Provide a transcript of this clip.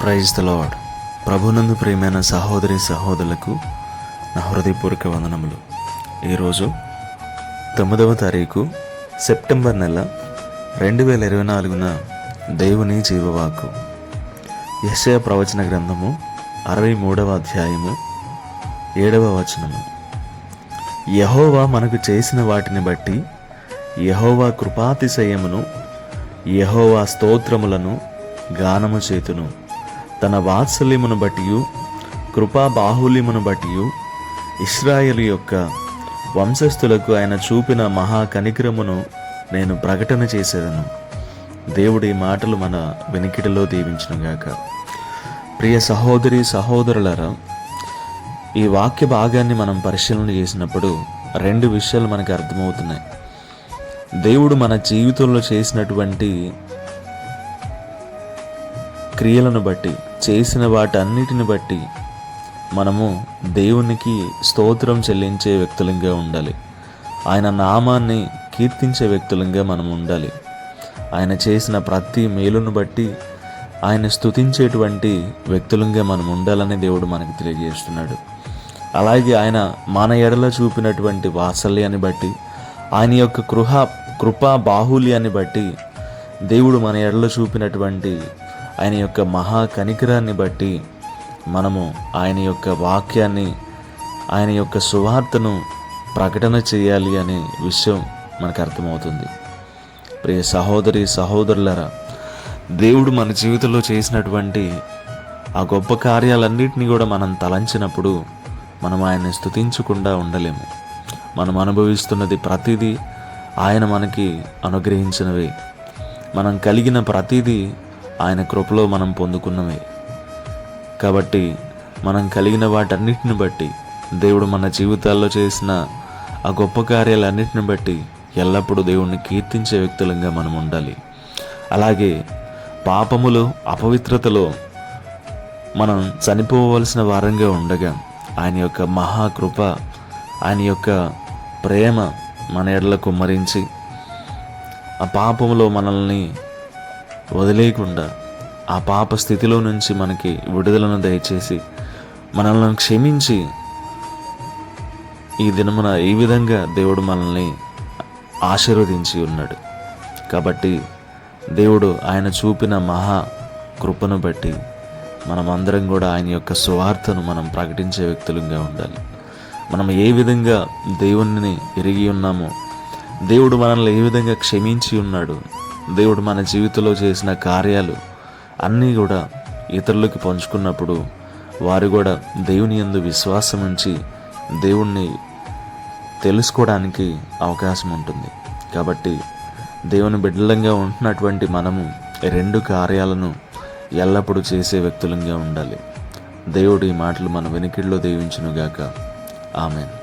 Praise the lord ప్రభునందు ప్రియమైన సహోదరి సహోదరులకు నా హృదయపూర్వక వందనములు. ఈరోజు తొమ్మిదవ తారీఖు సెప్టెంబర్ నెల రెండు వేల ఇరవై నాలుగున దేవుని జీవవాకు యశయ ప్రవచన గ్రంథము అరవై మూడవ అధ్యాయము ఏడవ వచనము. యహోవా మనకు చేసిన వాటిని బట్టి యహోవా కృపాతిశయమును యహోవా స్తోత్రములను గానము చేతును. తన వాత్సల్యమును బట్టి కృపా బాహుల్యమును బట్టి ఇస్రాయేలు యొక్క వంశస్థులకు ఆయన చూపిన మహా కనికరమును నేను ప్రకటన చేసేదను. దేవుడి మాటలు మన వెనికిడిలో దీవించునుగాక. ప్రియ సహోదరి సహోదరులరా ఈ వాక్య భాగాన్ని మనం పరిశీలన చేసినప్పుడు రెండు విషయాలు మనకు అర్థమవుతున్నాయి. దేవుడు మన జీవితంలో చేసినటువంటి క్రియలను బట్టి చేసిన వాటన్నిటిని బట్టి మనము దేవునికి స్తోత్రం చెల్లించే వ్యక్తులంగా ఉండాలి. ఆయన నామాన్ని కీర్తించే వ్యక్తులంగా మనం ఉండాలి. ఆయన చేసిన ప్రతి మేలును బట్టి ఆయన స్తుతించేటువంటి వ్యక్తులంగా మనం ఉండాలని దేవుడు మనకు తెలియజేస్తున్నాడు. అలాగే ఆయన మన ఎడల చూపినటువంటి వాత్సల్యాన్ని బట్టి ఆయన యొక్క కృహ కృపా బాహుల్యాన్ని బట్టి దేవుడు మన ఎడల చూపినటువంటి ఆయన యొక్క మహా కనికరాన్ని బట్టి మనము ఆయన యొక్క వాక్యాన్ని ఆయన యొక్క సువార్తను ప్రకటన చేయాలి అనే విషయం మనకు అర్థమవుతుంది. ప్రియ సహోదరి సహోదరులరా దేవుడు మన జీవితంలో చేసినటువంటి ఆ గొప్ప కార్యాలన్నింటినీ కూడా మనం తలంచినప్పుడు మనం ఆయన్ని స్తుతించకుండా ఉండలేము. మనం అనుభవిస్తున్నది ప్రతిదీ ఆయన మనకి అనుగ్రహించినవే. మనం కలిగిన ప్రతిదీ ఆయన కృపలో మనం పొందుకున్నవే కాబట్టి మనం కలిగిన వాటన్నిటిని బట్టి దేవుడు మన జీవితాల్లో చేసిన ఆ గొప్ప కార్యాలన్నిటిని బట్టి ఎల్లప్పుడూ దేవుణ్ణి కీర్తించే వ్యక్తులంగా మనం ఉండాలి. అలాగే పాపములు అపవిత్రతలో మనం చనిపోవలసిన వారంగా ఉండగా ఆయన యొక్క మహాకృప ఆయన యొక్క ప్రేమ మన ఎడలకు మరించి ఆ పాపములో మనల్ని వదిలేయకుండా ఆ పాప స్థితిలో నుంచి మనకి విడుదలను దయచేసి మనల్ని క్షమించి ఈ దినమున ఈ విధంగా దేవుడు మనల్ని ఆశీర్వదించి ఉన్నాడు. కాబట్టి దేవుడు ఆయన చూపిన మహా కృపను బట్టి మనమందరం కూడా ఆయన యొక్క సువార్తను మనం ప్రకటించే వ్యక్తులుగా ఉండాలి. మనం ఏ విధంగా దేవుణ్ణి ఎరిగి ఉన్నామో దేవుడు మనల్ని ఏ విధంగా క్షమించి ఉన్నాడు దేవుడు మన జీవితంలో చేసిన కార్యాలు అన్నీ కూడా ఇతరులకి పంచుకున్నప్పుడు వారు కూడా దేవుని యందు విశ్వాసం ఉంచి దేవుణ్ణి తెలుసుకోవడానికి అవకాశం ఉంటుంది. కాబట్టి దేవుని బిడ్డలంగా ఉంటున్నటువంటి మనము రెండు కార్యాలను ఎల్లప్పుడూ చేసే వ్యక్తులంగా ఉండాలి. దేవుడు ఈ మాటలు మన వెనుకిడిలో దీవించునుగాక. ఆమెను.